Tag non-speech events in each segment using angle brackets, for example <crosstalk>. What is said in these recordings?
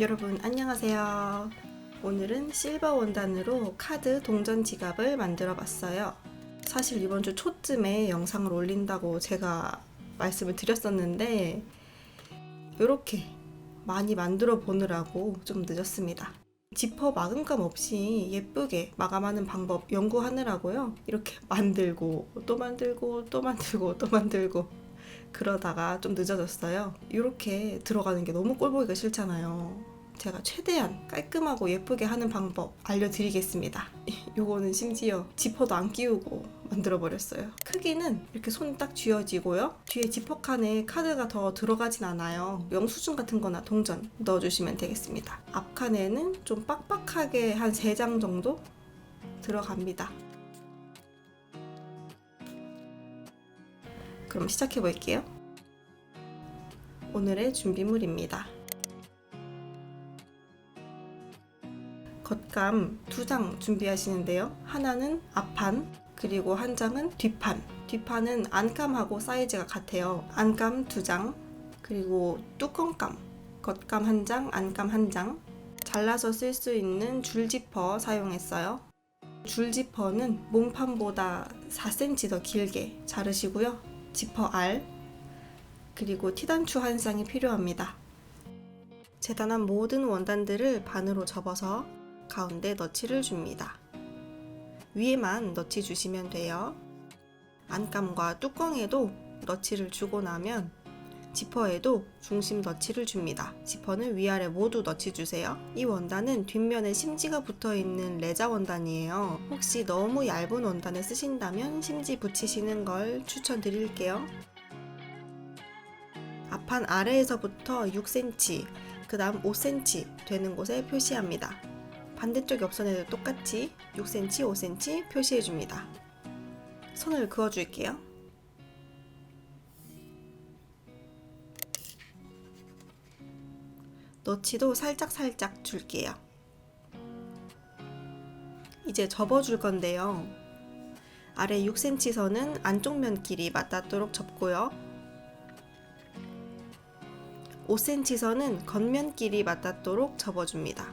여러분 안녕하세요. 오늘은 실버 원단으로 카드 동전 지갑을 만들어 봤어요. 사실 이번 주 초쯤에 영상을 올린다고 제가 말씀을 드렸었는데 이렇게 많이 만들어 보느라고 좀 늦었습니다. 지퍼 마감감 없이 예쁘게 마감하는 방법 연구하느라고요. 이렇게 만들고 또 만들고 또 만들고 또 만들고 그러다가 좀 늦어졌어요. 이렇게 들어가는 게 너무 꼴보기가 싫잖아요. 제가 최대한 깔끔하고 예쁘게 하는 방법 알려드리겠습니다. <laughs> 요거는 심지어 지퍼도 안 끼우고 만들어 버렸어요. 크기는 이렇게 손딱 쥐어지고요. 뒤에 지퍼 칸에 카드가 더 들어가진 않아요. 영수증 같은 거나 동전 넣어주시면 되겠습니다. 앞 칸에는 좀 빡빡하게 한 3장 정도 들어갑니다. 그럼 시작해 볼게요. 오늘의 준비물입니다. 겉감 두 장 준비하시는데요. 하나는 앞판, 그리고 한 장은 뒷판. 뒷판은 안감하고 사이즈가 같아요. 안감 두 장, 그리고 뚜껑감. 겉감 한 장, 안감 한 장. 잘라서 쓸 수 있는 줄 지퍼 사용했어요. 줄 지퍼는 몸판보다 4cm 더 길게 자르시고요. 지퍼 알, 그리고 티단추 한 쌍이 필요합니다. 재단한 모든 원단들을 반으로 접어서 가운데 너치를 줍니다. 위에만 너치 주시면 돼요. 안감과 뚜껑에도 너치를 주고 나면 지퍼에도 중심 너치를 줍니다. 지퍼는 위아래 모두 너치 주세요. 이 원단은 뒷면에 심지가 붙어 있는 레자 원단이에요. 혹시 너무 얇은 원단을 쓰신다면 심지 붙이시는 걸 추천드릴게요. 앞판 아래에서부터 6cm, 그 다음 5cm 되는 곳에 표시합니다. 반대쪽 옆선에도 똑같이 6cm, 5cm 표시해줍니다. 손을 그어줄게요. 너치도 살짝살짝 줄게요. 이제 접어줄 건데요. 아래 6cm 선은 안쪽 면 길이 맞닿도록 접고요. 5cm 선은 겉면 길이 맞닿도록 접어줍니다.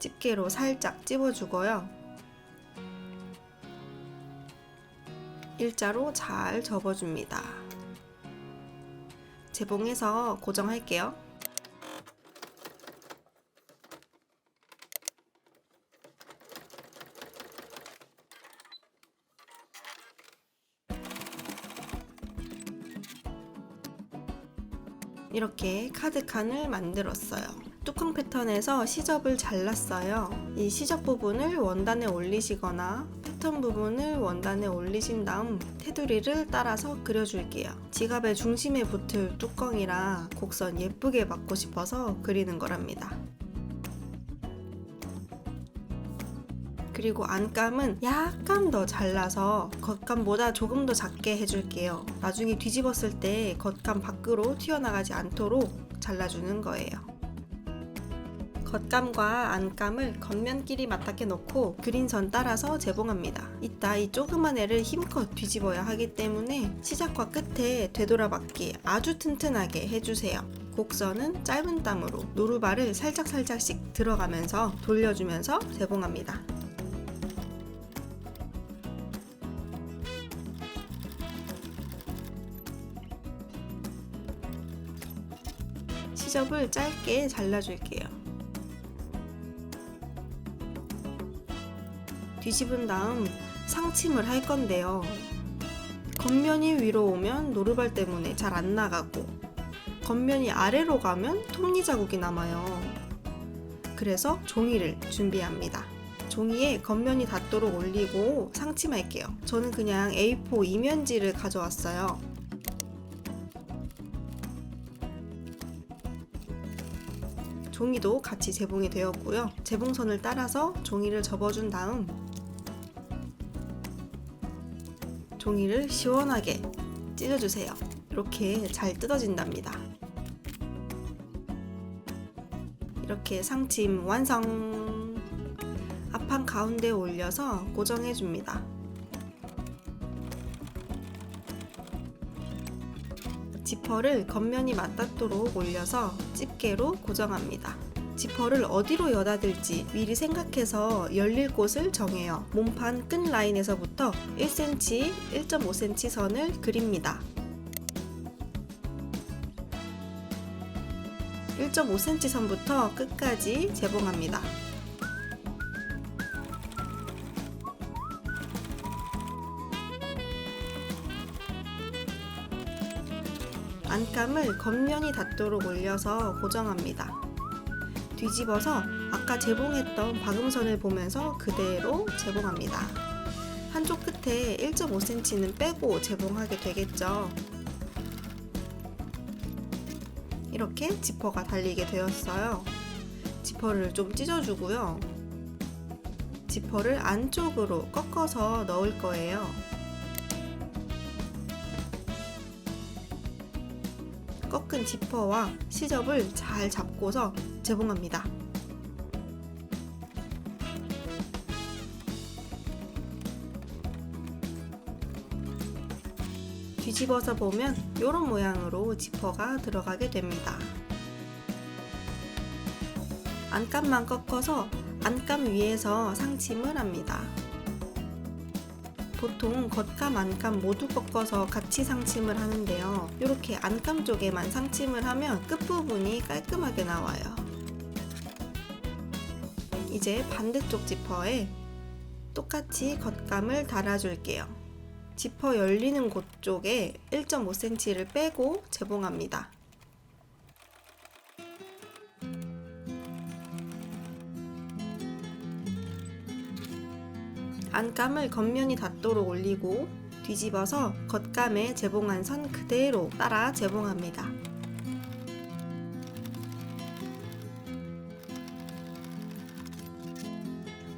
집게로 살짝 찝어주고요. 일자로 잘 접어줍니다. 재봉해서 고정할게요. 이렇게 카드 칸을 만들었어요. 뚜껑 패턴에서 시접을 잘랐어요. 이 시접 부분을 원단에 올리시거나 패턴 부분을 원단에 올리신 다음 테두리를 따라서 그려줄게요. 지갑의 중심에 붙을 뚜껑이라 곡선 예쁘게 맞고 싶어서 그리는 거랍니다. 그리고 안감은 약간 더 잘라서 겉감보다 조금 더 작게 해줄게요. 나중에 뒤집었을 때 겉감 밖으로 튀어나가지 않도록 잘라주는 거예요. 겉감과 안감을 겉면끼리 맞닿게 놓고 그린선 따라서 재봉합니다. 이따 이 조그만 애를 힘껏 뒤집어야 하기 때문에 시작과 끝에 되돌아맞게 아주 튼튼하게 해주세요. 곡선은 짧은 땅으로 노루발을 살짝살짝씩 들어가면서 돌려주면서 재봉합니다. 시접을 짧게 잘라줄게요. 뒤집은 다음 상침을 할 건데요. 겉면이 위로 오면 노루발 때문에 잘 안 나가고 겉면이 아래로 가면 톱니 자국이 남아요. 그래서 종이를 준비합니다. 종이에 겉면이 닿도록 올리고 상침할게요. 저는 그냥 A4 이면지를 가져왔어요. 종이도 같이 재봉이 되었고요. 재봉선을 따라서 종이를 접어준 다음 종이를 시원하게 찢어주세요. 이렇게 잘 뜯어진답니다. 이렇게 상침 완성! 앞판 가운데 올려서 고정해줍니다. 지퍼를 겉면이 맞닿도록 올려서 집게로 고정합니다. 지퍼를 어디로 여다 들지 미리 생각해서 열릴 곳을 정해요. 몸판 끝 라인에서부터 1cm, 1.5cm 선을 그립니다. 1.5cm 선부터 끝까지 재봉합니다. 안감을 겉면이 닿도록 올려서 고정합니다. 뒤집어서 아까 재봉했던 박음선을 보면서 그대로 재봉합니다. 한쪽 끝에 1.5cm는 빼고 재봉하게 되겠죠. 이렇게 지퍼가 달리게 되었어요. 지퍼를 좀 찢어주고요. 지퍼를 안쪽으로 꺾어서 넣을 거예요. 꺾은 지퍼와 시접을 잘 잡고서 재봉합니다. 뒤집어서 보면 이런 모양으로 지퍼가 들어가게 됩니다. 안감만 꺾어서 안감 위에서 상침을 합니다. 보통 겉감, 안감 모두 꺾어서 같이 상침을 하는데요. 이렇게 안감 쪽에만 상침을 하면 끝부분이 깔끔하게 나와요. 이제 반대쪽 지퍼에 똑같이 겉감을 달아줄게요. 지퍼 열리는 곳 쪽에 1.5cm를 빼고 재봉합니다. 안감을 겉면이 닿도록 올리고 뒤집어서 겉감에 재봉한 선 그대로 따라 재봉합니다.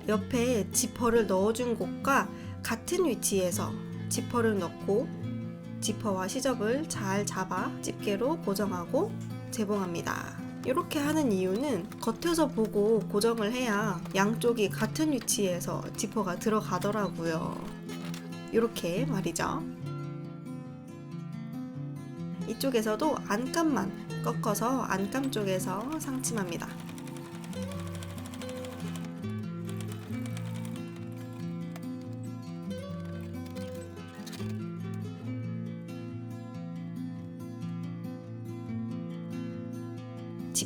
옆에 지퍼를 넣어준 곳과 같은 위치에서 지퍼를 넣고 지퍼와 시접을 잘 잡아 집게로 고정하고 재봉합니다. 이렇게 하는 이유는 겉에서 보고 고정을 해야 양쪽이 같은 위치에서 지퍼가 들어가더라고요. 이렇게 말이죠. 이쪽에서도 안감만 꺾어서 안감 쪽에서 상침합니다.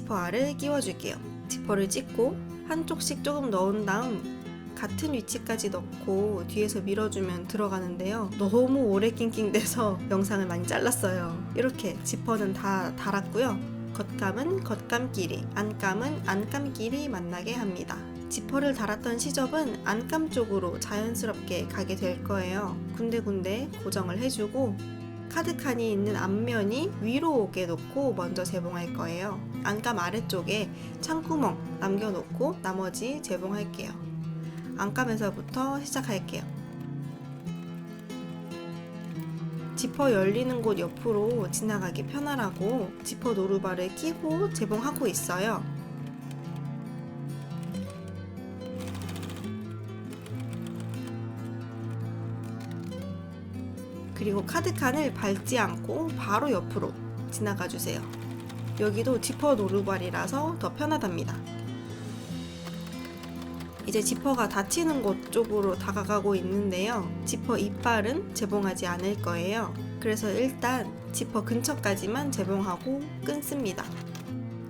지퍼 알을 끼워줄게요. 지퍼를 찍고 한쪽씩 조금 넣은 다음 같은 위치까지 넣고 뒤에서 밀어주면 들어가는데요. 너무 오래 낑낑대서 <laughs> 영상을 많이 잘랐어요. 이렇게 지퍼는 다 달았고요. 겉감은 겉감끼리, 안감은 안감끼리 만나게 합니다. 지퍼를 달았던 시접은 안감 쪽으로 자연스럽게 가게 될 거예요. 군데군데 고정을 해주고 카드칸이 있는 앞면이 위로 오게 놓고 먼저 재봉할 거예요. 안감 아래쪽에 창구멍 남겨놓고 나머지 재봉할게요. 안감에서부터 시작할게요. 지퍼 열리는 곳 옆으로 지나가기 편하라고 지퍼 노루발을 끼고 재봉하고 있어요. 그리고 카드칸을 밟지 않고 바로 옆으로 지나가 주세요. 여기도 지퍼 노루발이라서 더 편하답니다. 이제 지퍼가 닫히는 곳 쪽으로 다가가고 있는데요. 지퍼 이빨은 재봉하지 않을 거예요. 그래서 일단 지퍼 근처까지만 재봉하고 끊습니다.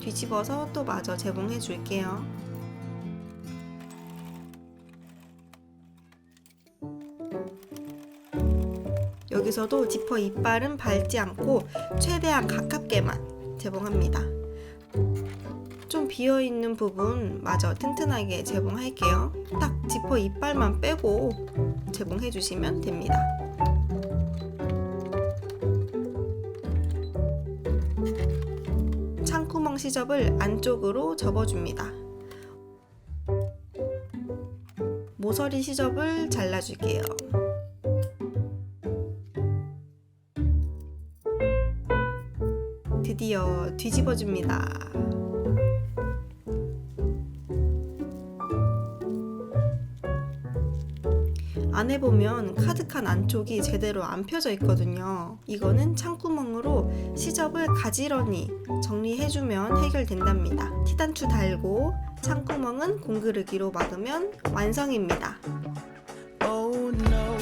뒤집어서 또 마저 재봉해 줄게요. 여기서도 지퍼 이빨은 밟지 않고 최대한 가깝게만 재봉합니다. 좀 비어있는 부분 마저 튼튼하게 재봉할게요. 딱 지퍼 이빨만 빼고 재봉해 주시면 됩니다. 창구멍 시접을 안쪽으로 접어줍니다. 모서리 시접을 잘라줄게요. 뒤집어줍니다. 안에 보면 카드칸 안쪽이 제대로 안 펴져 있거든요. 이거는 창구멍으로 시접을 가지런히 정리해주면 해결된답니다. 티단추 달고 창구멍은 공그르기로 막으면 완성입니다. Oh no,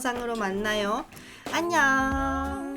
영상으로 만나요. 안녕.